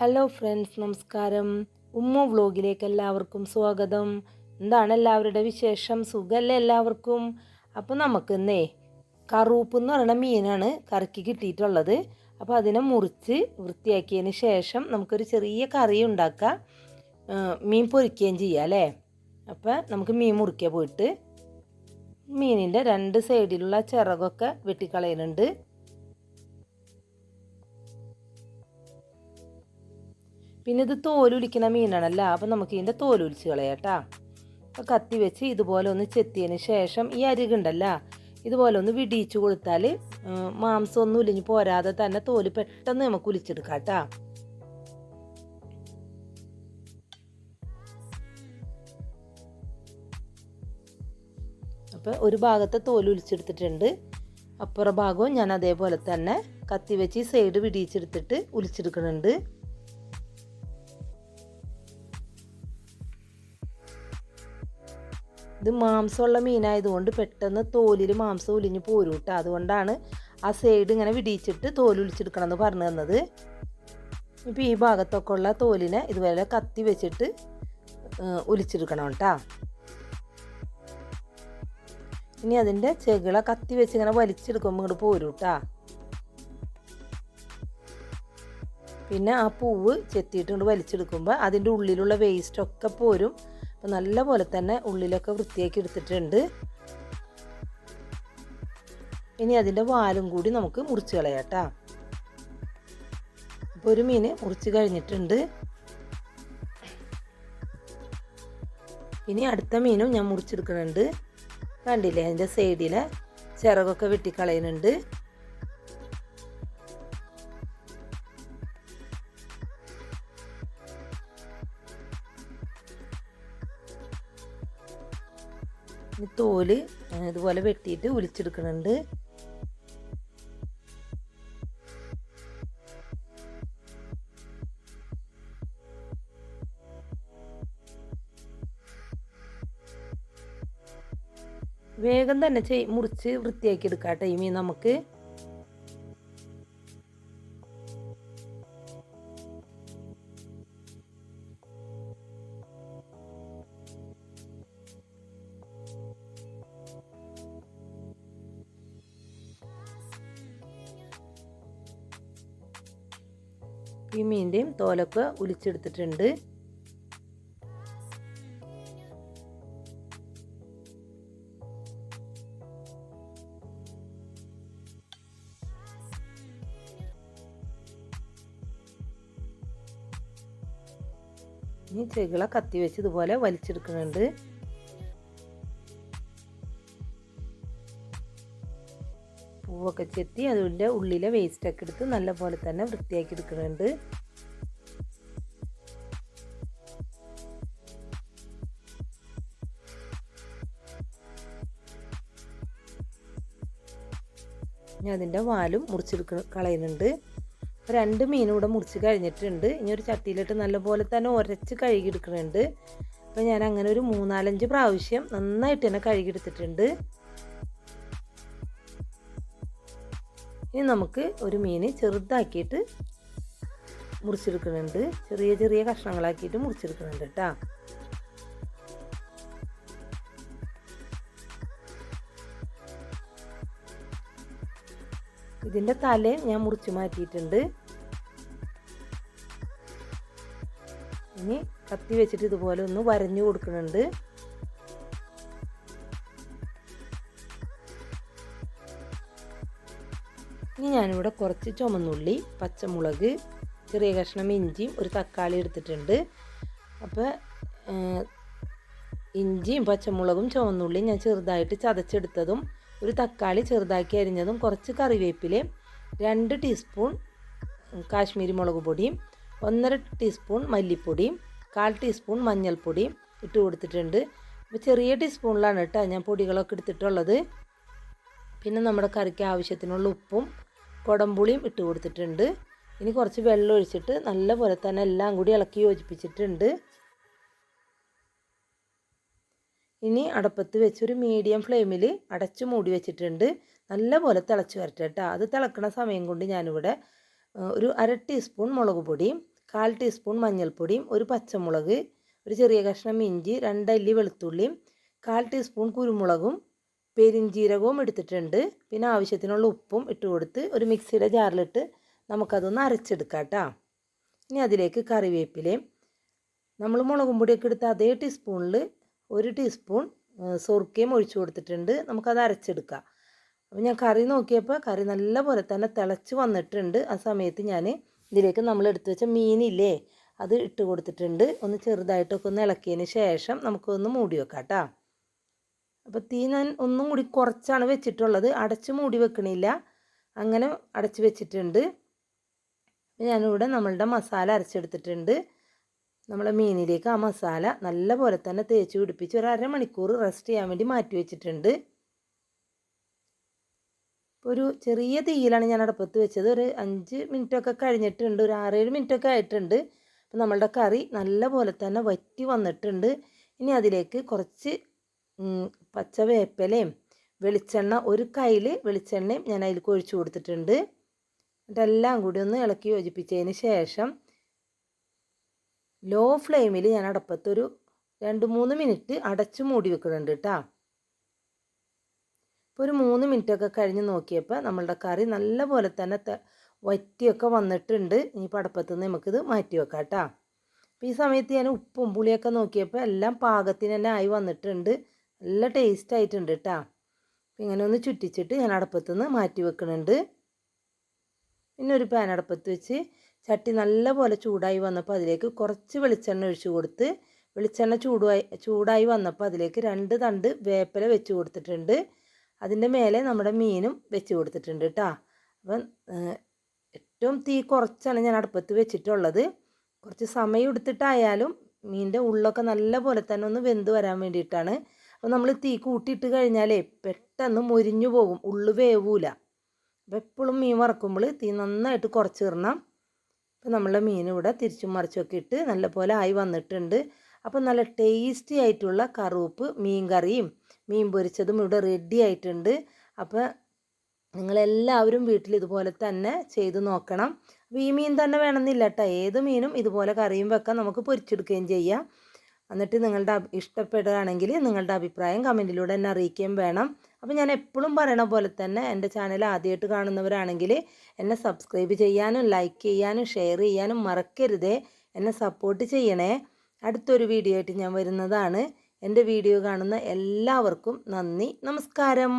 Hello friends നമസ്കാരം. ഉമ്മ വ്ലോഗിലേക്ക് എല്ലാവർക്കും സ്വാഗതം. എന്താണ് എല്ലാവരുടെ വിശേഷം? സുഖമല്ലേ എല്ലാവർക്കും? അപ്പോൾ നമുക്കിന്നേ കറൂപ്പ് എന്ന് പറയുന്ന മീനാണ് കറിക്ക് കിട്ടിയിട്ടുള്ളത്. അപ്പോൾ അതിനെ മുറിച്ച് വൃത്തിയാക്കിയതിന് ശേഷം നമുക്കൊരു ചെറിയ കറി ഉണ്ടാക്കാം. മീൻ പൊരിക്കുകയും ചെയ്യാം അല്ലേ? അപ്പോൾ നമുക്ക് മീൻ മുറിക്കാൻ പോയിട്ട് മീനിന്റെ രണ്ട് സൈഡിലുള്ള ചിറകൊക്കെ വെട്ടിക്കളയുന്നുണ്ട്. പിന്നെ ഇത് തോലുലിക്കുന്ന മീനാണല്ലോ. അപ്പം നമുക്ക് ഇതിന്റെ തോലുലിച്ച് കളയാട്ടാ. അപ്പോൾ കത്തി വെച്ച് ഇതുപോലെ ഒന്ന് ചെത്തിയതിന് ശേഷം ഈ അരികുണ്ടല്ലോ ഇതുപോലെ ഒന്ന് വിടിയിച്ച് കൊടുത്താൽ മാംസം ഒന്നും ഉലിഞ്ഞ് പോരാതെ തന്നെ തോൽ പെട്ടെന്ന് നമുക്ക് ഉലിച്ചെടുക്കാം കേട്ടോ അപ്പോൾ ഒരു ഭാഗത്തെ തോൽ ഉലിച്ചെടുത്തിട്ടുണ്ട്. അപ്പുറ ഭാഗവും ഞാൻ അതേപോലെ തന്നെ കത്തി വെച്ച് ഈ സൈഡ് വിടിയിച്ചെടുത്തിട്ട് ഉലിച്ചെടുക്കുന്നുണ്ട്. ഇത് മാംസമുള്ള മീനായതുകൊണ്ട് പെട്ടെന്ന് തോലിൽ മാംസം ഒലിഞ്ഞ് പോരും കേട്ടോ അതുകൊണ്ടാണ് ആ സൈഡ് ഇങ്ങനെ വിടിയിച്ചിട്ട് തോൽ ഒലിച്ചെടുക്കണം എന്ന് പറഞ്ഞു തന്നത്. ഇപ്പോൾ ഈ ഭാഗത്തൊക്കെ ഉള്ള തോലിനെ ഇതുപോലെ കത്തി വെച്ചിട്ട് ഒലിച്ചെടുക്കണം കേട്ടോ ഇനി അതിന്റെ ചെകിള കത്തി വെച്ച് ഇങ്ങനെ വലിച്ചെടുക്കുമ്പോൾ ഇങ്ങോട്ട് പോരും കേട്ടോ പിന്നെ ആ പൂവ് ചെത്തിയിട്ട് കൊണ്ട് വലിച്ചെടുക്കുമ്പോൾ അതിന്റെ ഉള്ളിലുള്ള വേസ്റ്റൊക്കെ പോരും. അപ്പം നല്ലപോലെ തന്നെ ഉള്ളിലൊക്കെ വൃത്തിയാക്കി എടുത്തിട്ടുണ്ട്. ഇനി അതിന്റെ വാലും കൂടി നമുക്ക് മുറിച്ച് കളയാട്ടാ. അപ്പോൾ ഒരു മീൻ മുറിച്ച് കഴിഞ്ഞിട്ടുണ്ട്. ഇനി അടുത്ത മീനും ഞാൻ മുറിച്ചെടുക്കുന്നുണ്ട്. കണ്ടില്ലേ അതിന്റെ സൈഡിലെ ചിറകൊക്കെ വെട്ടിക്കളയുന്നുണ്ട്. ഇനി തോൽ ഇതുപോലെ വെട്ടിയിട്ട് ഒലിച്ചെടുക്കുന്നുണ്ട് വേഗം തന്നെ ചെയ് മുറിച്ച് വൃത്തിയാക്കി എടുക്കാം ടൈമിൽ നമുക്ക്. ഈ മീന്റെയും തോലൊക്കെ ഉലിച്ചെടുത്തിട്ടുണ്ട്. ഇനി ചെകിള കത്തി വെച്ച് ഇതുപോലെ വലിച്ചെടുക്കുന്നുണ്ട്. പൂവൊക്കെ ചെത്തി അതിന്റെ ഉള്ളിലെ വേസ്റ്റൊക്കെ എടുത്ത് നല്ലപോലെ തന്നെ വൃത്തിയാക്കി എടുക്കുന്നുണ്ട്. അതിന്റെ വാലും മുറിച്ചെടുക്ക കളയുന്നുണ്ട്. രണ്ട് മീനും കൂടെ മുറിച്ച് കഴിഞ്ഞിട്ടുണ്ട്. ഇനി ഒരു ചട്ടിയിലിട്ട് നല്ലപോലെ തന്നെ ഉരച്ച് കഴുകിയെടുക്കുന്നുണ്ട്. അപ്പോൾ ഞാൻ അങ്ങനെ ഒരു മൂന്നാലഞ്ച് പ്രാവശ്യം നന്നായിട്ട് തന്നെ കഴുകിയെടുത്തിട്ടുണ്ട്. ഇനി നമുക്ക് ഒരു മീൻ ചെറുതാക്കിയിട്ട് മുറിച്ചെടുക്കുന്നുണ്ട്. ചെറിയ ചെറിയ കഷ്ണങ്ങളാക്കിയിട്ട് മുറിച്ചെടുക്കുന്നുണ്ട് കേട്ടോ. ഇതിന്റെ തലയും ഞാൻ മുറിച്ച് മാറ്റിയിട്ടുണ്ട്. ഇനി കത്തി വെച്ചിട്ട് ഇതുപോലെ ഒന്ന് വരഞ്ഞു കൊടുക്കുന്നുണ്ട്. ഇനി ഞാനിവിടെ കുറച്ച് ചുമന്നുള്ളി പച്ചമുളക് ചെറിയ കഷ്ണം ഇഞ്ചിയും ഒരു തക്കാളി എടുത്തിട്ടുണ്ട്. അപ്പോൾ ഇഞ്ചിയും പച്ചമുളകും ചുവന്നുള്ളിയും ഞാൻ ചെറുതായിട്ട് ചതച്ചെടുത്തതും ഒരു തക്കാളി ചെറുതാക്കി അരിഞ്ഞതും കുറച്ച് കറിവേപ്പിലയും രണ്ട് ടീസ്പൂൺ കാശ്മീരി മുളക് പൊടിയും ഒന്നര ടീസ്പൂൺ മല്ലിപ്പൊടിയും കാൽ ടീസ്പൂൺ മഞ്ഞൾപ്പൊടിയും ഇട്ട് കൊടുത്തിട്ടുണ്ട്. അപ്പോൾ ചെറിയ ടീസ്പൂണിലാണ് കേട്ടോ ഞാൻ പൊടികളൊക്കെ എടുത്തിട്ടുള്ളത്. പിന്നെ നമ്മുടെ കറിക്ക് ആവശ്യത്തിനുള്ള ഉപ്പും കുടംപുളിയും ഇട്ട് കൊടുത്തിട്ടുണ്ട്. ഇനി കുറച്ച് വെള്ളം ഒഴിച്ചിട്ട് നല്ല പോലെ തന്നെ എല്ലാം കൂടി ഇളക്കി യോജിപ്പിച്ചിട്ടുണ്ട്. ഇനി അടപ്പത്ത് വെച്ചൊരു മീഡിയം ഫ്ലെയിമിൽ അടച്ചു മൂടി വെച്ചിട്ടുണ്ട്. നല്ല പോലെ തിളച്ച് വരട്ടെ കേട്ടോ. അത് തിളക്കുന്ന സമയം കൊണ്ട് ഞാനിവിടെ ഒരു അര ടീസ്പൂൺ മുളക് പൊടിയും കാൽ ടീസ്പൂൺ മഞ്ഞൾപ്പൊടിയും ഒരു പച്ചമുളക് ഒരു ചെറിയ കഷ്ണം ഇഞ്ചി രണ്ടല്ലി വെളുത്തുള്ളിയും കാൽ ടീസ്പൂൺ കുരുമുളകും പെരിഞ്ജീരകവും എടുത്തിട്ടുണ്ട്. പിന്നെ ആവശ്യത്തിനുള്ള ഉപ്പും ഇട്ട് കൊടുത്ത് ഒരു മിക്സിയുടെ ജാറിലിട്ട് നമുക്കതൊന്ന് അരച്ചെടുക്കാം കേട്ടോ. ഇനി അതിലേക്ക് കറിവേപ്പിലയും നമ്മൾ മുളകും പൊടിയൊക്കെ എടുത്ത അതേ ടീസ്പൂണിൽ ഒരു ടീസ്പൂൺ സൊറുക്കയും ഒഴിച്ചു കൊടുത്തിട്ടുണ്ട്. നമുക്കത് അരച്ചെടുക്കാം. അപ്പോൾ ഞാൻ കറി നോക്കിയപ്പോൾ കറി നല്ല പോലെ തന്നെ തിളച്ച് വന്നിട്ടുണ്ട്. ആ സമയത്ത് ഞാൻ ഇതിലേക്ക് നമ്മൾ എടുത്തു വെച്ച മീനില്ലേ അത് ഇട്ട് കൊടുത്തിട്ടുണ്ട്. ഒന്ന് ചെറുതായിട്ടൊക്കെ ഒന്ന് ഇളക്കിയതിന് ശേഷം നമുക്കൊന്ന് മൂടി വെക്കാം കേട്ടോ. അപ്പോൾ തീ ഞാൻ ഒന്നും കൂടി കുറച്ചാണ് വെച്ചിട്ടുള്ളത്. അടച്ച് മൂടി വെക്കണില്ല. അങ്ങനെ അടച്ച് വെച്ചിട്ടുണ്ട്. ഞാനിവിടെ നമ്മളുടെ മസാല അരച്ചെടുത്തിട്ടുണ്ട്. നമ്മളെ മീനിലേക്ക് ആ മസാല നല്ല പോലെ തന്നെ തേച്ച് പിടിപ്പിച്ച് ഒരു അരമണിക്കൂർ റെസ്റ്റ് ചെയ്യാൻ വേണ്ടി മാറ്റി വെച്ചിട്ടുണ്ട്. ഒരു ചെറിയ തീയിലാണ് ഞാൻ അടുപ്പത്ത് വെച്ചത്. ഒരു അഞ്ച് മിനിറ്റൊക്കെ കഴിഞ്ഞിട്ടുണ്ട്. ഒരു ആറേഴ് മിനിറ്റൊക്കെ ആയിട്ടുണ്ട്. അപ്പം നമ്മളുടെ കറി നല്ല പോലെ തന്നെ വറ്റി വന്നിട്ടുണ്ട്. ഇനി അതിലേക്ക് കുറച്ച് പച്ച വേപ്പിലയും വെളിച്ചെണ്ണ ഒരു കയ്യിൽ വെളിച്ചെണ്ണയും ഞാൻ അതിൽ ഒഴിച്ചു കൊടുത്തിട്ടുണ്ട്. എന്നിട്ടെല്ലാം കൂടി ഒന്ന് ഇളക്കി യോജിപ്പിച്ചതിന് ശേഷം ലോ ഫ്ലെയിമിൽ ഞാൻ അടപ്പത്തൊരു രണ്ട് മൂന്ന് മിനിറ്റ് അടച്ചു മൂടി വെക്കുന്നുണ്ട് കേട്ടോ ഇപ്പോൾ ഒരു മൂന്ന് മിനിറ്റൊക്കെ കഴിഞ്ഞ് നോക്കിയപ്പോൾ നമ്മളുടെ കറി നല്ല പോലെ തന്നെ വറ്റിയൊക്കെ വന്നിട്ടുണ്ട്. ഇനി പടപ്പത്ത് നിന്ന് നമുക്കിത് മാറ്റി വെക്കാം കേട്ടോ അപ്പോൾ ഈ സമയത്ത് ഞാൻ ഉപ്പും പുളിയൊക്കെ നോക്കിയപ്പോൾ എല്ലാം പാകത്തിന് തന്നെ ആയി വന്നിട്ടുണ്ട്. നല്ല ടേസ്റ്റ് ആയിട്ടുണ്ട് കേട്ടോ ഇങ്ങനെ ഒന്ന് ചുറ്റിച്ചിട്ട് ഞാൻ അടുപ്പത്തു നിന്ന് മാറ്റി വെക്കുന്നുണ്ട് പിന്നെ ഒരു പാൻ അടുപ്പത്ത് വെച്ച് ചട്ടി നല്ല പോലെ ചൂടായി വന്നപ്പോൾ അതിലേക്ക് കുറച്ച് വെളിച്ചെണ്ണ ഒഴിച്ചു കൊടുത്ത് വെളിച്ചെണ്ണ ചൂടായി ചൂടായി വന്നപ്പോൾ അതിലേക്ക് രണ്ട് തണ്ട് വേപ്പില വെച്ച് കൊടുത്തിട്ടുണ്ട്. അതിന്റെ മേലെ നമ്മുടെ മീനും വെച്ച് കൊടുത്തിട്ടുണ്ട് കേട്ടോ അപ്പം ഏറ്റവും തീ കുറച്ചാണ് ഞാൻ അടുപ്പത്ത് വെച്ചിട്ടുള്ളത്. കുറച്ച് സമയം എടുത്തിട്ടായാലും മീനിന്റെ ഉള്ളൊക്കെ നല്ല പോലെ തന്നെ ഒന്ന് വെന്ത് വരാൻ വേണ്ടിയിട്ടാണ് അപ്പോൾ നമ്മൾ തീ കൂട്ടിയിട്ട് കഴിഞ്ഞാലേ പെട്ടെന്ന് മുരിഞ്ഞു പോകും. ഉള്ളു വേവൂല. അപ്പോൾ എപ്പോഴും മീൻ വറക്കുമ്പോൾ തീ നന്നായിട്ട് കുറച്ച് കുറച്ചിടണം അപ്പോൾ നമ്മളെ മീൻ ഇവിടെ തിരിച്ചും മറിച്ചൊക്കെ ഇട്ട് നല്ലപോലെ ആയി വന്നിട്ടുണ്ട്. അപ്പോൾ നല്ല ടേസ്റ്റി ആയിട്ടുള്ള കറുപ്പ് മീൻ കറിയും മീൻ പൊരിച്ചതും ഇവിടെ റെഡി ആയിട്ടുണ്ട്. അപ്പോൾ നിങ്ങളെല്ലാവരും വീട്ടിൽ ഇതുപോലെ തന്നെ ചെയ്ത് നോക്കണം. അപ്പോൾ ഈ മീൻ തന്നെ വേണമെന്നില്ല കേട്ടോ ഏത് മീനും ഇതുപോലെ കറിയും വെക്കാം നമുക്ക് പൊരിച്ചെടുക്കുകയും ചെയ്യാം. എന്നിട്ട് നിങ്ങളുടെ ഇഷ്ടപ്പെടുകയാണെങ്കിൽ നിങ്ങളുടെ അഭിപ്രായം കമന്റിലൂടെ എന്നെ അറിയിക്കുകയും വേണം. അപ്പോൾ ഞാൻ എപ്പോഴും പറയണ പോലെ തന്നെ എന്റെ ചാനൽ ആദ്യമായിട്ട് കാണുന്നവരാണെങ്കിൽ എന്നെ സബ്സ്ക്രൈബ് ചെയ്യാനും ലൈക്ക് ചെയ്യാനും ഷെയർ ചെയ്യാനും മറക്കരുതേ. എന്നെ സപ്പോർട്ട് ചെയ്യണേ. അടുത്തൊരു വീഡിയോ ആയിട്ട് ഞാൻ വരുന്നതാണ്. എന്റെ വീഡിയോ കാണുന്ന എല്ലാവർക്കും നന്ദി. നമസ്കാരം.